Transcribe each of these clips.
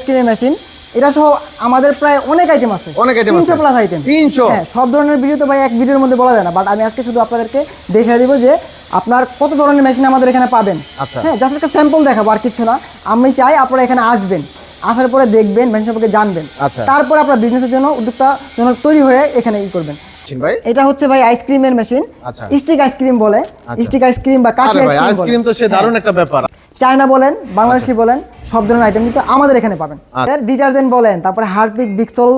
স্ক্রিনের মেশিন এটা সহ আমাদের প্রায় অনেক আইটেম আছে। অনেক item তিনশো। Plus item 300? হ্যাঁ সব ধরনের ভিডিও তো ভাই এক ভিডিওর মধ্যে বলা যায় না বাট আমি আজকে শুধু আপনাদেরকে দেখিয়ে দিব যে আপনার কত ধরনের মেশিন আমাদের এখানে পাবেন। আচ্ছা। হ্যাঁ জাস্ট একটা স্যাম্পল দেখাবো আর কিছু না। আমি চাই আপনারা এখানে আসবেন। আসার পরে দেখবেন মেশিন সম্পর্কে জানবেন। আচ্ছা। তারপর আপনার বিজনেসের জন্য উদ্যোক্তা জন্য তৈরি হয়ে এখানে ই করবেন। ভাই? এটা হচ্ছে ভাই আইসক্রিমের মেশিন আচ্ছা। স্টিক আইসক্রিম বলে। স্টিক আইসক্রিম বা কাঠি আইসক্রিম আইসক্রিম তো সে দারুণ একটা ব্যাপার। চায়না বলেন বাংলাদেশি বলেন সব ধরনের আইটেম কিন্তু আমাদের এখানে পাবেন। আচ্ছা। ডিটারজেন্ট বলেন তারপরে Harpic Vixol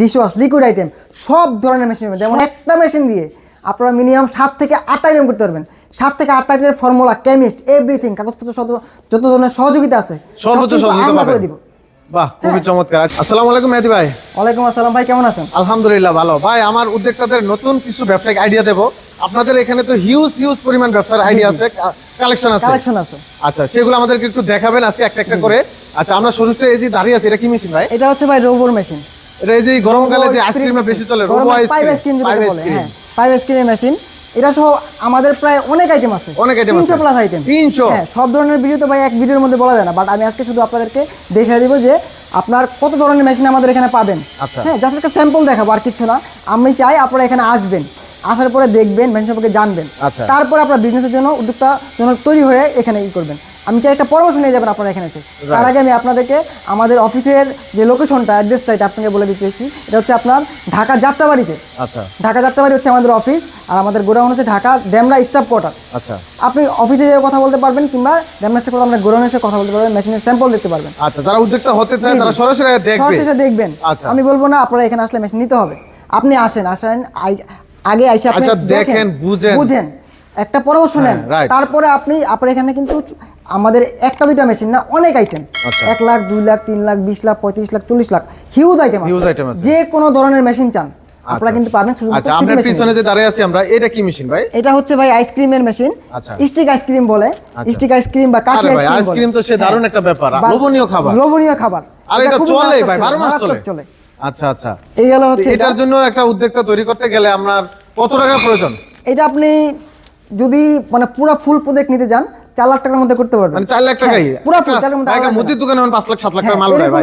dishwash liquid item সব ধরনের মেশিন যেমন একটা মেশিন দিয়ে আপনারা মিনিমাম সাত থেকে আটটা আইটেম করতে পারবেন। সাত থেকে আটটা আইটেমের ফর্মুলা কেমিস্ট এভরিথিং কাগজপত্র সব যত ধরনের সহযোগিতা আছে সর্বোচ্চ সহযোগিতা করে দিব। বাহ খুবই চমৎকার। আসসালামু আলাইকুম মেহেদি ভাই। ওয়ালাইকুম আসসালাম ভাই কেমন আছেন? আলহামদুলিল্লাহ ভালো। ভাই আমার উদ্যোক্তাদের নতুন কিছু ব্যবসায়িক আইডিয়া দেবো। আপনাদের এখানে তো হিউজ হিউজ পরিমাণ ব্যবসার আইডিয়া আছে কালেকশন আছে। কালেকশন আছে। আচ্ছা সেগুলো আমাদেরকে একটু দেখাবেন আজকে একটা একটা করে। আচ্ছা আমরা শুরুতে এই যে দাঁড়িয়ে আছে এটা কি মেশিন ভাই? এটা হচ্ছে ভাই রোবর মেশিন এটা এই যে গরমকালে যে আইসক্রিমটা বেশি চলে রোবো আইসক্রিম আইসক্রিম যেটা বলে হ্যাঁ পাইপ আইসক্রিমের মেশিন এটা সহ আমাদের প্রায় অনেক আইটেম আছে। অনেক item তিনশো। Plus item 300? হ্যাঁ সব ধরনের ভিডিও তো ভাই এক ভিডিওর মধ্যে বলা যায় না বাট আমি আজকে শুধু আপনাদেরকে দেখিয়ে দিব যে আপনার কত ধরনের মেশিন আমাদের এখানে পাবেন। আচ্ছা। হ্যাঁ জাস্ট একটা স্যাম্পল দেখাবো আর কিছু না। আমি চাই আপনারা এখানে আসবেন। আসার পরে দেখবেন মেশিন সম্পর্কে জানবেন। আচ্ছা। তারপর আপনার বিজনেসের জন্য উদ্যোক্তা জন্য তৈরি হয়ে এখানে ই করবেন। আমি চাই একটা পরামর্শ নিয়ে যাবেন আপনারা এখানে এসে। তার আগে আমি আপনাদেরকে আমাদের অফিসের যে লোকেশনটা অ্যাড্রেসটা এটা আপনাকে বলে দিতেছি এটা হচ্ছে আপনার ঢাকা যাত্রাবাড়িতে। আচ্ছা। ঢাকা যাত্রাবাড়ি হচ্ছে আমাদের অফিস আর আমাদের গোডাউন হচ্ছে ঢাকা ড্যামরা স্টাফ কোয়ার্টার আচ্ছা। আপনি অফিসে যেয়ে কথা বলতে পারবেন কিংবা ড্যামরা স্টাফ কোয়ার্টার গোডাউনে এসে কথা বলতে পারবেন মেশিনের স্যাম্পল দেখতে পারবেন। আচ্ছা যারা উদ্যোক্তা হতে চায় তারা সরাসরি দেখবে। সরাসরি দেখবেন। আচ্ছা। আমি বলব না আপনারা এখানে আসলে মেশিন নিতে হবে। আপনি আসেন আসেন আগে আইসা আপনি আচ্ছা, দেখেন, বুঝেন। বুঝেন। একটা পরামর্শ নেন। হ্যাঁ, তারপরে আপনি আপনার এখানে কিন্তু আমাদের একটা দুইটা মেশিন না অনেক আইটেম আচ্ছা। এক লাখ দুই লাখ তিন লাখ বিশ লাখ পঁয়ত্রিশ লাখ চল্লিশ লাখ হিউজ আইটেম item আছে। যে কোনো ধরনের মেশিন চান আপনারা কিন্তু পাবেন শুধু আচ্ছা আপনার পিছনে যে দাঁড়িয়ে আছি আমরা এটা কি মেশিন ভাই? এটা হচ্ছে ভাই আইসক্রিমের মেশিন আচ্ছা। স্টিক আইসক্রিম বলে। স্টিক আইসক্রিম বা কাঠি আইসক্রিম আইসক্রিম তো সে দারুণ একটা ব্যাপার। লোভনীয় খাবার। লোভনীয় খাবার। আর এটা চলে ভাই বারো মাস চলে। চলে। আচ্ছা আচ্ছা। এই গেল হচ্ছে এটার জন্য একটা উদ্যোক্তা তৈরি করতে গেলে আপনার কত টাকা প্রয়োজন? এটা আপনি যদি মানে পুরো ফুল প্রোডাক্ট নিতে যান চার লাখ টাকার মধ্যে করতে পারবেন। মানে চার লাখ টাকাই? হ্যাঁ, পুরো ফুল চার লাখ মধ্যে একটা মুদির দোকানে পাঁচ লাখ সাত লাখ টাকার হ্যাঁ, মাল দেয় ভাই।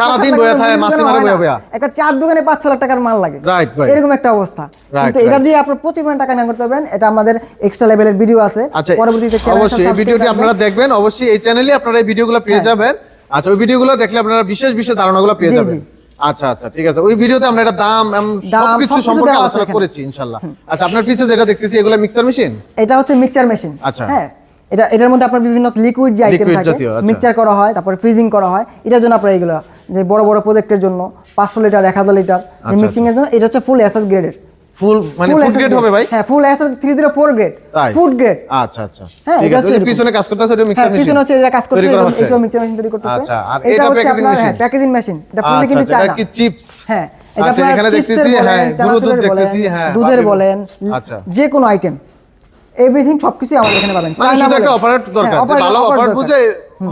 সারাদিন বয়ে থাকে মাসি মারে হয় বয়ে একটা চার দোকানে পাঁচ ছ লাখ টাকার মাল লাগে। Right, right. এরকম একটা অবস্থা। কিন্তু এটা দিয়ে আপনার প্রচুর পরিমাণ টাকা ইনকাম করতে পারবেন। এটা আমাদের এক্সট্রা লেভেলের ভিডিও আছে। আচ্ছা পরবর্তীতে অবশ্যই এই ভিডিওটি আপনারা দেখবেন। অবশ্যই এই চ্যানেলে আপনারা এই ভিডিওগুলো পেয়ে যাবেন। আচ্ছা ওই ভিডিওগুলো দেখলে আপনারা বিশেষ বিশেষ ধারণাগুলো পেয়ে যাবেন। আচ্ছা আচ্ছা ঠিক আছে। ওই ভিডিওতে আমরা এটা দাম সবকিছু সম্পর্কে আলোচনা করেছি ইনশাআল্লাহ আচ্ছা আপনার পিছে যেটা দেখতেছি এগুলো মিক্সার মেশিন এটা হচ্ছে মিক্সার মেশিন আচ্ছা। হ্যাঁ এটা এটার মধ্যে আপনার বিভিন্ন লিকুইড যে আইটেম থাকে আচ্ছা। মিক্সচার করা হয় তারপরে ফ্রিজিং করা হয় এটার জন্য আপনার এগুলো যে বড় বড় প্রজেক্টের জন্য পাঁচশো লিটার এক হাজার লিটার আচ্ছা, মিক্সিং এর জন্য এটা হচ্ছে ফুল এসএস গ্রেডের ফুল মানে ফুল গ্রেড হবে ভাই? হ্যাঁ full SS three zero four grade food grade আচ্ছা আচ্ছা। হ্যাঁ, ঠিক আছে। পিছনে কাজ ওটা হ্যাঁ মিক্সার মেশিন পিছনে হচ্ছে এটা কাজ করতেছে তৈরি করা হচ্ছে। এইচও মিক্সচার মেশিন তৈরি করতেছে। আচ্ছা, আর এটা এটা machine? হ্যাঁ প্যাকেজিং মেশিন এটা ফুল আচ্ছা কিন্তু আচ্ছা, এটা কি চিপস হ্যাঁ এটা আচ্ছা এখানে দেখতেছি হ্যাঁ গুঁড়ো দুধ দেখতেছি হ্যাঁ দুধের বলেন আচ্ছা। যে কোনো আইটেম এভরিথিং সবকিছু আমাদের এখানে পাবেন। মানে শুধু একটা। অপারেট দরকার হ্যাঁ, operator- ভালো অপারেট বুঝে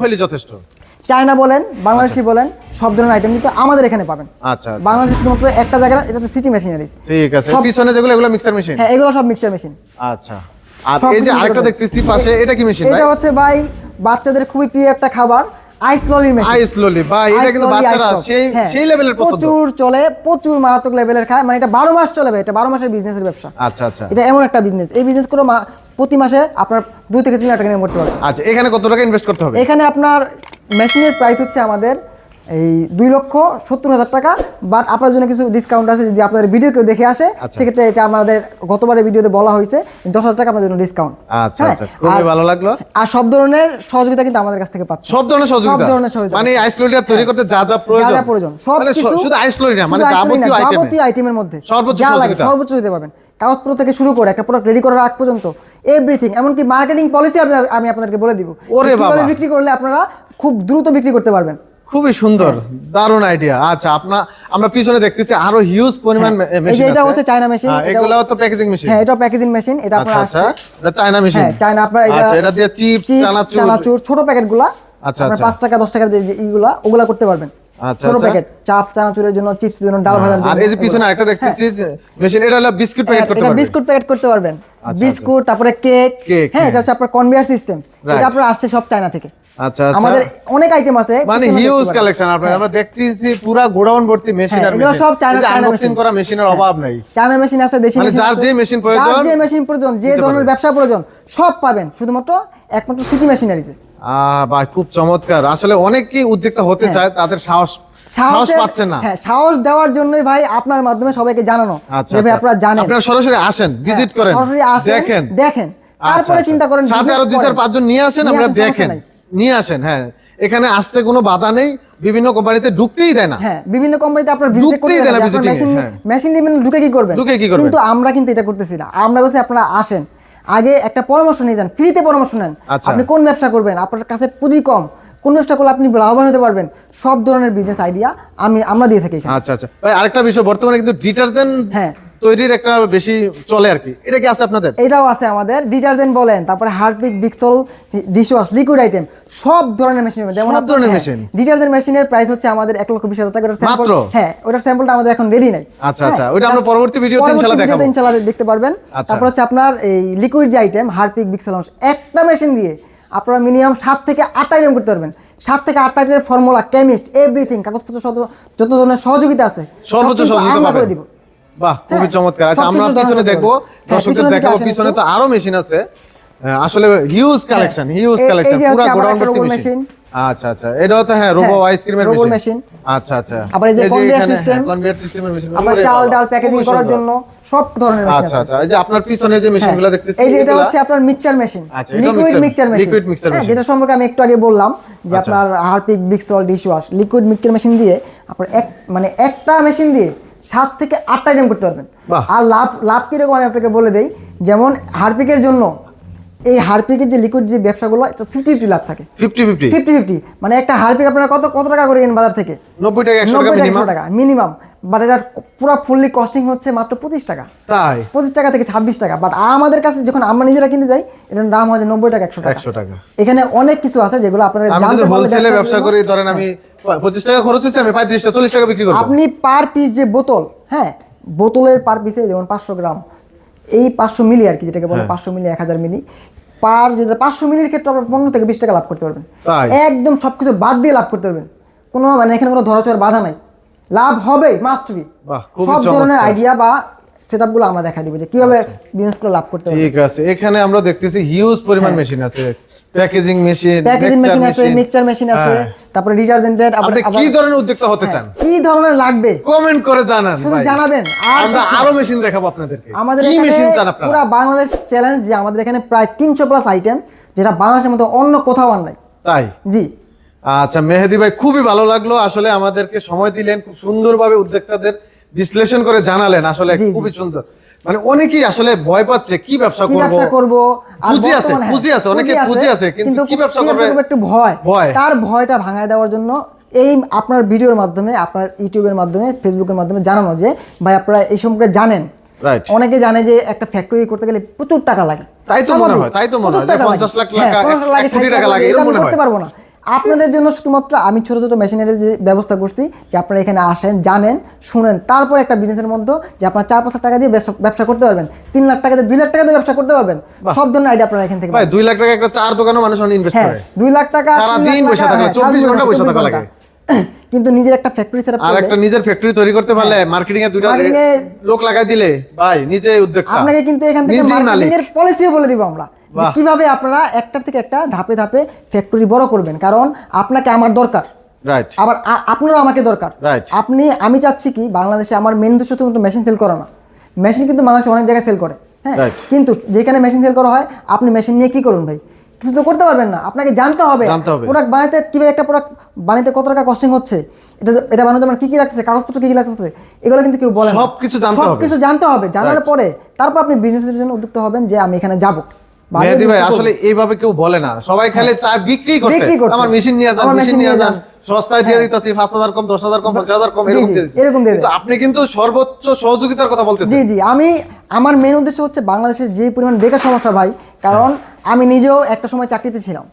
হইলে যথেষ্ট। চায়না বলেন বাংলাদেশি বলেন সব ধরনের আইটেম কিন্তু আমাদের এখানে পাবেন। আচ্ছা আচ্ছা। বাংলাদেশে শুধুমাত্র একটা জায়গা এটা তো সিটি মেশিনারি ঠিক আছে সব- পিছনে যেগুলো এগুলো মিক্সার মেশিন হ্যাঁ এগুলো সব মিক্সচার মেশিন আচ্ছা। আর এই যে আরেকটা দেখতেছি পাশে এটা কি মেশিন ভাই? এটা হচ্ছে ভাই বাচ্চাদের খুবই প্রিয় একটা খাবার আইস ললি মেশিন আইস ললি ভাই এটা কিন্তু বাচ্চারা সেই হ্যাঁ, সেই লেভেলের পছন্দ। প্রচুর চলে প্রচুর মারাত্মক লেভেলের খায়। মানে এটা বারো মাস চলে ভাই এটা বারো মাসের বিজনেসের ব্যবসা। আচ্ছা আচ্ছা। এটা এমন একটা বিজনেস এই বিজনেস করে প্রতি মাসে আপনার দুই থেকে তিন লাখ টাকা ইনকাম করতে পারবেন আচ্ছা এখানে কত টাকা ইনভেস্ট করতে হবে? এখানে আপনার মেশিনের প্রাইস হচ্ছে আমাদের এই দুই লক্ষ সত্তর হাজার টাকা। বাট আপনার জন্য কিছু ডিসকাউন্ট আছে যদি আপনাদের ভিডিও কেউ দেখে আসে আচ্ছা। সেক্ষেত্রে এটা আমাদের গতবারের ভিডিওতে বলা হয়েছে দশ হাজার টাকা আপনাদের জন্য ডিসকাউন্ট আচ্ছা আচ্ছা। খুবই ভালো লাগল। আর সব ধরনের সহযোগিতা কিন্তু আমাদের কাছ থেকে পাচ্ছে সব ধরনের সহযোগিতা? সব ধরনের সহযোগিতা। মানে আইস ললিটা তৈরি করতে যা যা প্রয়োজন যা যা প্রয়োজন। সব মানে কিছু শুধু আইস ললি না মানে যাবতীয় আইটেমের মধ্যে। সর্বোচ্চ সহযোগিতা। সর্বোচ্চ দিতে পারবেন। কাগজপত্র থেকে শুরু করে একটা প্রোডাক্ট রেডি করার আগ পর্যন্ত এভরিথিং এমনকি মার্কেটিং পলিসি আমি আপনাদেরকে বলে দিব। ওরে বাবা। বিক্রি করলে আপনারা খুব দ্রুত বিক্রি করতে পারবেন? খুবই সুন্দর দারুণ আইডিয়া আচ্ছা আপনার আমরা পিছনে দেখতেছি আরও হিউজ পরিমাণ মেশিন যে এটা হচ্ছে চায়না মেশিন এগুলো তো প্যাকেজিং মেশিন হ্যাঁ এটা প্যাকেজিং মেশিন এটা আচ্ছা আপনার আচ্ছা এটা চায়না মেশিন হ্যাঁ চায়না আপনার এটা আচ্ছা এটা দিয়ে চিপস চানাচুর। চানাচুর ছোট প্যাকেটগুলা আচ্ছা, আচ্ছা। পাঁচ টাকা দশ টাকার যে ইগুলা ওগুলা করতে পারবেন। আচ্ছা, ছোট আচ্ছা। প্যাকেট চাপ চানাচুরের জন্য চিপসের জন্য ডাল ভাজার জন্য। আর এই যে পিছনে আরেকটা দেখতেছি মেশিন এটা হলো বিস্কুট প্যাকেট করতে এটা বিস্কুট প্যাকেট করতে পারবেন। আচ্ছা, বিস্কুট তারপরে কেক কেক, হ্যাঁ এটা হচ্ছে আপনার কনভেয়ার সিস্টেম এটা আপনার আসছে সব চায়না থেকে। আচ্ছা আচ্ছা। আমাদের অনেক আইটেম আছে মানে হিউজ কালেকশন আপনার। আমরা দেখতেছি পুরা গোডাউন ভর্তি মেশিন হ্যাঁ, আর মেশিন সব চায়না- আনবক্সিং করা মেশিনের অভাব নাই। চায়না মেশিন আছে দেশি মানে মেশিন যার যে machine প্রয়োজন, যার যে মেশিন প্রয়োজন যে ধরনের ব্যবসা প্রয়োজন সব পাবেন। শুধুমাত্র একমাত্র সিটি মেশিনারিতে আহ খুব চমৎকার। আসলে অনেকেই উদ্যোক্তা হতে হ্যাঁ। চায় তাদের সাহস সাহস পাচ্ছেন না। হ্যাঁ সাহস দেওয়ার জন্যই ভাই আপনার মাধ্যমে সবাইকে জানানো। আচ্ছা যে ভাই আচ্ছা। আপনারা জানেন। আপনারা সরাসরি আসেন ভিজিট হ্যাঁ, করেন সরাসরি আসেন দেখেন। দেখেন। তারপরে আচ্ছা। চিন্তা করেন সাথে আরও দুই চার। পাঁচজন নিয়ে আসেন আমরা দেখেন। নিয়ে আসেন হ্যাঁ এখানে আসতে কোনো বাধা নেই বিভিন্ন কোম্পানিতে ঢুকতেই দেয় না হ্যাঁ বিভিন্ন কোম্পানিতে আপনার ভিজিট করতে দেয় না মেশিন। মেশিন নিবেন ঢুকে কি করবেন ঢুকে কি করবেন? কিন্তু আমরা কিন্তু এটা করতেছি না আমরা বলছি আপনারা আসেন আগে একটা পরামর্শ নিয়ে যান ফ্রিতে পরামর্শ নেন আচ্ছা। আপনি কোন ব্যবসা করবেন আপনার কাছে পুঁজি কম কোন ব্যবসা করলে আপনি লাভবান হতে পারবেন সব ধরনের বিজনেস আইডিয়া আমি আমরা দিয়ে থাকি। আচ্ছা আচ্ছা ভাই আরেকটা বিষয় বর্তমানে কিন্তু ডিটারজেন্ট হ্যাঁ। তৈরির একটা বেশি চলে আর কি। এটা কি আছে আপনাদের? এটাও আছে আমাদের। ডিটারজেন্ট বলেন তারপরে Harpic Vixol dishwash liquid item সব ধরনের মেশিন যেমন সব ধরনের machine? ডিটারজেন্ট মেশিনের প্রাইস হচ্ছে আমাদের এক লক্ষ বিশ হাজার টাকা। মাত্র? হ্যাঁ ওটার স্যাম্পলটা আমাদের এখন রেডি নাই। আচ্ছা, হ্যাঁ, আচ্ছা, ওইটা আমরা just পরবর্তী ভিডিওতে ভিডিওতে দেখাবো। ইনশাল্লাহ দেখতে পারবেন। আচ্ছা। তারপর হচ্ছে আপনার এই লিকুইড যে আইটেম হার্পিক বিক্সল একটা মেশিন দিয়ে আপনারা মিনিমাম সাত থেকে আটটা আইটেম করতে পারবেন। সাত থেকে আটটা আইটেমের ফর্মুলা কেমিস্ট এভরিথিং কাগজপত্র যত ধরনের সহযোগিতা আছে সর্বোচ্চ সহযোগিতা আমরা করে দিব। বাহ খুবই হ্যাঁ, চমৎকার। আচ্ছা আমরা পিছনে দেখব হ্যাঁ, দর্শকদের দেখাবো পিছনে তো আরও মেশিন আছে। আসলে হিউজ কালেকশন হিউজ কালেকশন পুরো গোডাউন ভর্তি মেশিন। আচ্ছা আচ্ছা এটাও তো হ্যাঁ রোবো আইসক্রিমের মেশিন আচ্ছা আচ্ছা। আবার এই যে conveyor system। কনভেয়ার সিস্টেমের মেশিন চাল ডাল প্যাকেজিং করার জন্য সব ধরনের মেশিন আচ্ছা আচ্ছা এই যে আপনার পিছনে যে মেশিনগুলো হ্যাঁ, দেখতেছি এই যে এটা হচ্ছে আপনার mixture machine liquid mixture machine liquid mixer machine। যেটা সম্পর্কে আমি একটু আগে বললাম যে আচ্ছা। আপনার Harpic Vixol dishwash liquid mixture machine দিয়ে আপনার এক মানে একটা মেশিন দিয়ে সাত থেকে আটটা আইটেম করতে পারবেন। আর লাভ লাভ কীরকম আমি আপনাকে বলে দেই যেমন হারপিকের জন্য এই হারপিকের যে লিকুইড যে ব্যবসাগুলো এটা ফিফটি ফিফটি লাভ থাকে। ফিফটি ফিফটি ফিফটি ফিফটি মানে একটা হারপিক আপনারা কত কত টাকা করে কেনেন বাজার থেকে? নব্বই টাকা একশো টাকা মিনিমাম বাট এটার পুরো ফুললি কস্টিং হচ্ছে মাত্র পঁচিশ টাকা। তাই? পঁচিশ টাকা থেকে ছাব্বিশ টাকা। বাট আমাদের কাছে যখন আমরা নিজেরা কিনতে যাই এটার দাম হয় নব্বই টাকা একশো টাকা। একশো টাকা। এখানে অনেক কিছু আছে যেগুলো আপনারা জানতে হোলসেলে ব্যবসা করি ধরেন আমি পঁচিশ টাকা খরচ হচ্ছে আমি পঁয়ত্রিশ টাকা চল্লিশ টাকা বিক্রি করব। আপনি পার পিস যে বোতল হ্যাঁ বোতলের পার পিসে যেমন পাঁচশো গ্রাম এই পাঁচশো মিলি আর কি যেটাকে হ্যাঁ। বলে পাঁচশো মিলি এক হাজার মিলি পার যেটা পাঁচশো মিলির ক্ষেত্রে আপনার পনেরো থেকে বিশ টাকা লাভ করতে পারবেন। একদম সব কিছু বাদ দিয়ে লাভ করতে পারবেন। কোনো মানে এখানে কোনো ধরাচর বাধা নাই। লাভ হবে মাস্ট বি সব ধরনের আইডিয়া বা সেটগুলো আমরা দেখা দিব যে কীভাবে বিজনেস করে লাভ করতে হবে ঠিক আছে এখানে আমরা দেখতেছি হিউজ পরিমাণ মেশিন আছে। প্যাকেজিং মেশিন প্যাকেজিং মেশিন আছে মিক্সচার মেশিন আছে তারপরে ডিটারজেন্টের হ্যাঁ। আপনি কি ধরনের উদ্যোক্তা হতে চান? কি ধরনের লাগবে? কমেন্ট করে জানান শুধু জানাবেন। আর আমরা আরও মেশিন দেখাবো আপনাদেরকে। আমাদের কি মেশিন চান আপনারা? পুরো বাংলাদেশ চ্যালেঞ্জ যে আমাদের এখানে প্রায় তিনশো প্লাস আইটেম যেটা বাংলাদেশের মতো অন্য কোথাও আর নাই। তাই? জি। আচ্ছা মেহেদি ভাই খুবই ভালো লাগল। আসলে আমাদেরকে সময় দিলেন খুব সুন্দরভাবে উদ্যোক্তাদের বিশ্লেষণ করে জানালেন। আসলে। খুবই সুন্দর। মানে অনেকেই আসলে ভয় পাচ্ছে কি ব্যবসা করব করব পুঁজি আছে, পুঁজি আছে, অনেকের পুঁজি আছে, কিন্তু কি ব্যবসা করবে? একটু ভয়। তার ভয়টা ভাঙায় দেওয়ার জন্য এই আপনার ভিডিওর মাধ্যমে আপনার ইউটিউবের মাধ্যমে ফেসবুকের মাধ্যমে জানানো যে ভাই আপনারা এই সম্পর্কে জানেন অনেকে জানে যে একটা ফ্যাক্টরি করতে গেলে প্রচুর টাকা লাগে তাই তো মনে হয়, তাই তো মনে হয়, প্রচুর যে টাকা 50 লাখ লাগে। হ্যাঁ, টাকা, 50 লাখ, কোটি টাকা লাগে, এরকম মনে হয়। করতে পারব না আপনাদের জন্য শুধুমাত্র আমি ছোট ছোট মেশিনারি যে ব্যবস্থা করছি যে আপনারা এখানে আসেন জানেন শুনেন তারপর একটা বিজনেসের মধ্যে যে আপনার চার পাঁচ টাকা দিয়ে ব্যবসা- করতে পারবেন তিন লাখ টাকা দিয়ে দুই লাখ টাকা দিয়ে ব্যবসা করতে পারবেন। সব ধরনের আইডিয়া আপনারা এখান থেকে ভাই দুই লাখ টাকা একটা চার দোকানও মানুষ ইনভেস্ট হ্যাঁ করে। দুই লাখ টাকা সারাদিন বসে থাকা, হ্যাঁ, 24 ঘণ্টা বসে থাকা লাগে। কিন্তু নিজের একটা ফ্যাক্টরি সেটআপ আর একটা নিজের ফ্যাক্টরি তৈরি করতে পারলে মার্কেটিং এ দুইটা লোক লাগাই দিলে ভাই নিজে উদ্যোক্তা। আপনাকে কিন্তু এখান থেকে মার্কেটিং এর পলিসিও বলে দিব আমরা। কীভাবে আপনারা একটা থেকে একটা ধাপে ধাপে ফ্যাক্টরি বড় করবেন? কারণ আপনাকে আমার দরকার। আবার আপনারও আমাকে দরকার। আপনি আমি চাচ্ছি কি বাংলাদেশে আমার মেন উদ্দেশ্য শুধুমাত্র মেশিন সেল করা না। মেশিন কিন্তু বাংলাদেশে অনেক জায়গায় সেল করে হ্যাঁ? কিন্তু যেখানে মেশিন সেল করা হয় আপনি মেশিন নিয়ে কি করুন ভাই? কিছু তো করতে পারবেন না। আপনাকে জানতে হবে। প্রোডাক্ট বানাতে কীভাবে একটা প্রোডাক্ট বানাতে কত টাকা কস্টিং হচ্ছে? এটা এটা বানাতে আমার কি কি লাগতেছে? কাগজপত্র কি কি লাগতেছে? এগুলো কিন্তু কেউ বলে জানতে হবে। জানতে হবে। জানার পরে তারপর আপনি বিজনেসের জন্য উদ্যুক্ত হবেন যে আমি এখানে যাব। মেহেদি ভাই আসলে এইভাবে কেউ বলে না। সবাই খালি চায় বিক্রি করতে। আমার মেশিন নিয়ে যান মেশিন নিয়ে যান। সস্তায় দিয়ে দিতেছি পাঁচ হাজার কম দশ হাজার কম পঞ্চাশ হাজার কম এরকম দিয়ে এরকম দিয়ে আপনি কিন্তু সর্বোচ্চ সহযোগিতার কথা বলতেছেন। জি জি আমি আমার মেন উদ্দেশ্য হচ্ছে বাংলাদেশের যে পরিমাণ বেকার সমস্যা ভাই কারণ আমি নিজেও একটা সময় চাকরিতে ছিলাম।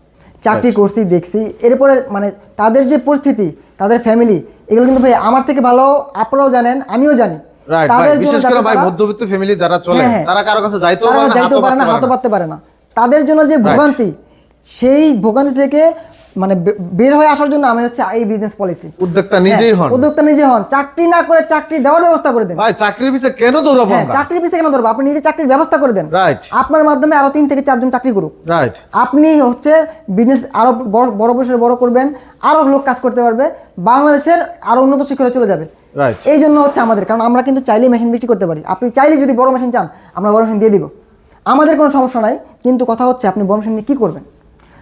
চাকরি করছি দেখছি। এরপরে মানে তাদের যে পরিস্থিতি তাদের ফ্যামিলি এগুলো কিন্তু ভাই আমার থেকে ভালো আপনারাও জানেন আমিও জানি। রাইট ভাই বিশেষ করে ভাই মধ্যবিত্ত ফ্যামিলি যারা চলে হ্যাঁ, হ্যাঁ। তারা কারও কাছে যাইতেও পারে না যাইতেও পারে না হাতও পাততে পারে না। তাদের জন্য যে ভোগান্তি সেই ভোগান্তি থেকে মানে বের হয়ে আসার জন্য আমি হচ্ছে এই বিজনেস পলিসি উদ্যোক্তা নিজেই হন। উদ্যোক্তা নিজে হন। চাকরি না করে চাকরি দেওয়ার ব্যবস্থা করে দেন। ভাই চাকরির পিছে কেন দৌড়াবো হ্যাঁ চাকরির পিছিয়ে কেন ধরবো আপনি নিজে চাকরির ব্যবস্থা করে দেন। রাইট আপনার মাধ্যমে আরও তিন থেকে চারজন চাকরি করুক। রাইট আপনি হচ্ছে বিজনেস আরও বড় বড় বড় করবেন আরও লোক কাজ করতে পারবে বাংলাদেশের আরও উন্নত শিখরে চলে যাবে। এই জন্য হচ্ছে আমাদের কারণ আমরা কিন্তু চাইলেই মেশিন বিক্রি করতে পারি। আপনি চাইলে যদি বড় মেশিন চান আমরা বড় মেশিন দিয়ে দিব। আমাদের কোনো সমস্যা নাই কিন্তু কথা হচ্ছে আপনি বড় মেশিন নিয়ে কি করবেন?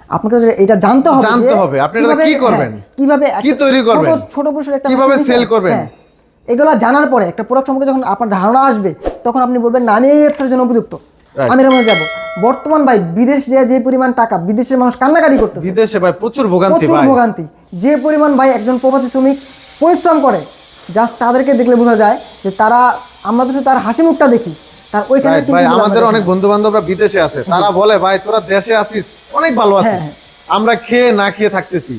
আপনাকে এটা জানতে হবে জানতে হবে, আপনি এটা কি করবেন? হ্যাঁ, কীভাবে কি তৈরি করবেন? ছোট পরিসরে একটা কীভাবে নিতে- করবেন? হ্যাঁ, এগুলো জানার পরে একটা প্রোডাক্ট সম্পর্কে যখন আপনার ধারণা আসবে তখন আপনি বলবেন না আমি এই ব্যবসার জন্য উপযুক্ত। আমি এর মধ্যে যাব। বর্তমান ভাই বিদেশ যে যে পরিমাণ টাকা বিদেশের মানুষ কান্নাকাটি করতেছে। বিদেশে ভাই প্রচুর ভোগান্তি প্রচুর ভোগান্তি। যে পরিমাণ ভাই একজন প্রবাসী শ্রমিক পরিশ্রম করে জাস্ট তাদেরকে দেখলে বোঝা যায় যে তারা আমরা তো শুধু তার হাসি মুখটা দেখি তার ওইখানে ভাই আমাদের অনেক বন্ধু বান্ধবরা বিদেশে আছে তারা বলে ভাই তোরা দেশে আছিস অনেক ভালো আছিস। আমরা খেয়ে না খেয়ে থাকতেছি।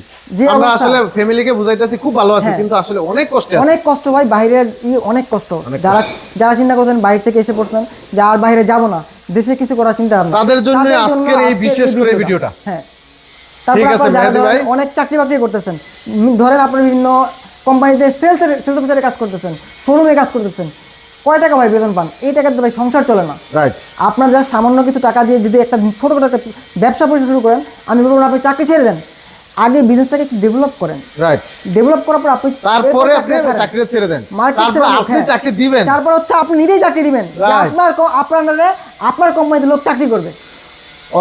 আমরা আসলে ফ্যামিলিকে বুঝাইতেছি খুব ভালো আছি হ্যাঁ। কিন্তু আসলে অনেক কষ্টে অনেক কষ্ট ভাই বাইরের ই অনেক কষ্ট। যারা যারা চিন্তা করছেন বাইরে থেকে এসে পড়ছেন যে আর বাইরে যাব না দেশে কিছু করার চিন্তা তাদের জন্য আজকের এই বিশেষ করে ভিডিওটা। হ্যাঁ। তারপর। অনেক চাকরি বাকরি করতেছেন ধরেন আপনার বিভিন্ন কোম্পানিতে সেলস সেলস অফিসারে কাজ করতেছেন শোরুমে কাজ করতেছেন কয় টাকা ভাই বেতন পান? এই টাকাতে ভাই সংসার চলে না। রাইট আপনার যা সামান্য কিছু টাকা দিয়ে যদি একটা ছোটখাটো একটা ব্যবসা পরিচয় শুরু করেন আমি বলব আপনি চাকরি ছেড়ে দেন। আগে বিজনেসটাকে একটু ডেভেলপ করেন। রাইট ডেভেলপ করার পর আপনি তারপরে আপনি চাকরি ছেড়ে দেন। মার্কেট আপনি। চাকরি দিবেন। তারপর হচ্ছে আপনি নিজেই চাকরি দিবেন। আপনার আপনার আপনার কোম্পানিতে লোক চাকরি করবে।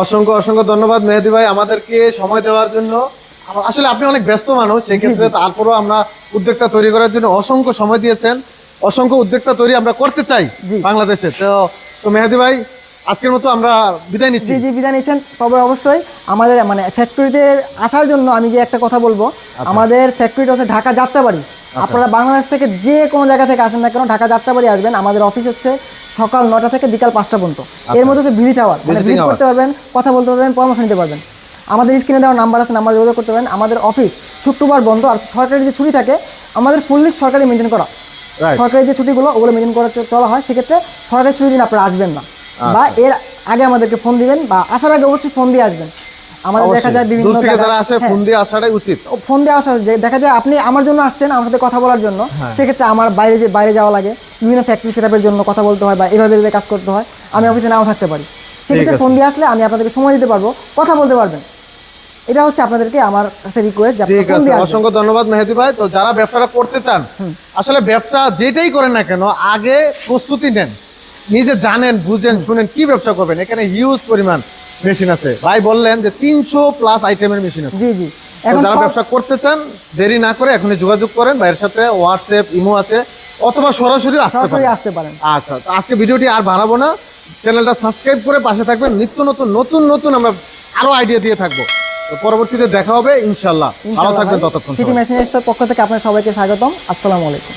অসংখ্য অসংখ্য ধন্যবাদ মেহেদি ভাই। আমাদেরকে সময় দেওয়ার জন্য আসলে আপনি অনেক ব্যস্ত মানুষ সেক্ষেত্রে তারপরও আমরা উদ্যোক্তা তৈরি করার জন্য অসংখ্য সময় দিয়েছেন। অসংখ্য উদ্যোক্তা তৈরি আমরা করতে চাই। বাংলাদেশে। তো তো মেহেদি ভাই আজকের মতো আমরা বিদায় নিচ্ছি। জি জি বিদায় নিচ্ছেন। তবে অবশ্যই আমাদের মানে ফ্যাক্টরিতে আসার জন্য আমি যে একটা কথা বলব আচ্ছা। আমাদের ফ্যাক্টরিটা হচ্ছে ঢাকা যাত্রাবাড়ি। আপনারা বাংলাদেশ থেকে যে কোনো জায়গা থেকে আসেন না কেন ঢাকা যাত্রাবাড়ি আসবেন। আমাদের অফিস হচ্ছে সকাল নটা থেকে বিকাল পাঁচটা পর্যন্ত। এর মধ্যে হচ্ছে ভিজিট আওয়ার মানে ভিজিট করতে পারবেন কথা বলতে পারবেন পরামর্শ নিতে পারবেন। আমাদের স্ক্রিনে দেওয়া নাম্বার আছে নাম্বার যোগাযোগ করতে পারেন। আমাদের অফিস শুক্রবার বন্ধ আর সরকারি যে ছুটি থাকে আমাদের ফুললি সরকারি মেনটেন করা। সরকারি যে ছুটিগুলো ওগুলো মেনটেন করে চলা হয়। সেক্ষেত্রে সরকারি ছুটির দিন আপনারা আসবেন না। বা আচ্ছা। এর আগে আমাদেরকে ফোন দিবেন বা আসার আগে অবশ্যই ফোন দিয়ে আসবেন। আমাদের দেখা যায় বিভিন্ন যারা আসে হ্যাঁ, ফোন দিয়ে আসাটাই উচিত। ফোন দিয়ে আসা যে দেখা যায় আপনি আমার জন্য আসছেন আমার সাথে কথা বলার জন্য। হ্যাঁ। সেক্ষেত্রে আমার বাইরে যে বাইরে যাওয়া লাগে। বিভিন্ন ফ্যাক্টরি সেটআপের জন্য কথা বলতে হয় বা এভাবে এভাবে কাজ করতে হয়। আমি অফিসে নাও থাকতে পারি। সেক্ষেত্রে ফোন দিয়ে আসলে আমি আপনাদেরকে সময় দিতে পারব। কথা বলতে পারবেন। এটা হচ্ছে আপনাদেরকে আমার কাছে রিকোয়েস্ট ঠিক আছে অসংখ্য ধন্যবাদ মেহেদি ভাই। তো যারা ব্যবসাটা করতে চান আসলে ব্যবসা যেটাই করেন না কেন আগে প্রস্তুতি নেন। নিজে জানেন বুঝেন শুনেন কি ব্যবসা করবেন। এখানে হিউজ পরিমাণ মেশিন আছে। ভাই বললেন যে তিনশো প্লাস আইটেমের মেশিন আছে। জি জি। এখন যারা ব্যবসা করতে চান দেরি না করে এখনই যোগাযোগ করেন। ভাইয়ের সাথে হোয়াটসঅ্যাপ ইমো আছে। অথবা সরাসরি আসতে পারেন। আচ্ছা তো আজকে ভিডিওটি আর বাড়াবো না। চ্যানেলটা সাবস্ক্রাইব করে পাশে থাকবেন। নিত্য নতুন নতুন নতুন আমরা আরও আইডিয়া দিয়ে থাকব। পরবর্তীতে দেখা হবে ইনশাল্লাহ ভালো থাকবেন। ততক্ষণ পক্ষ থেকে আপনার সবাইকে স্বাগতম। আসসালামু আলাইকুম।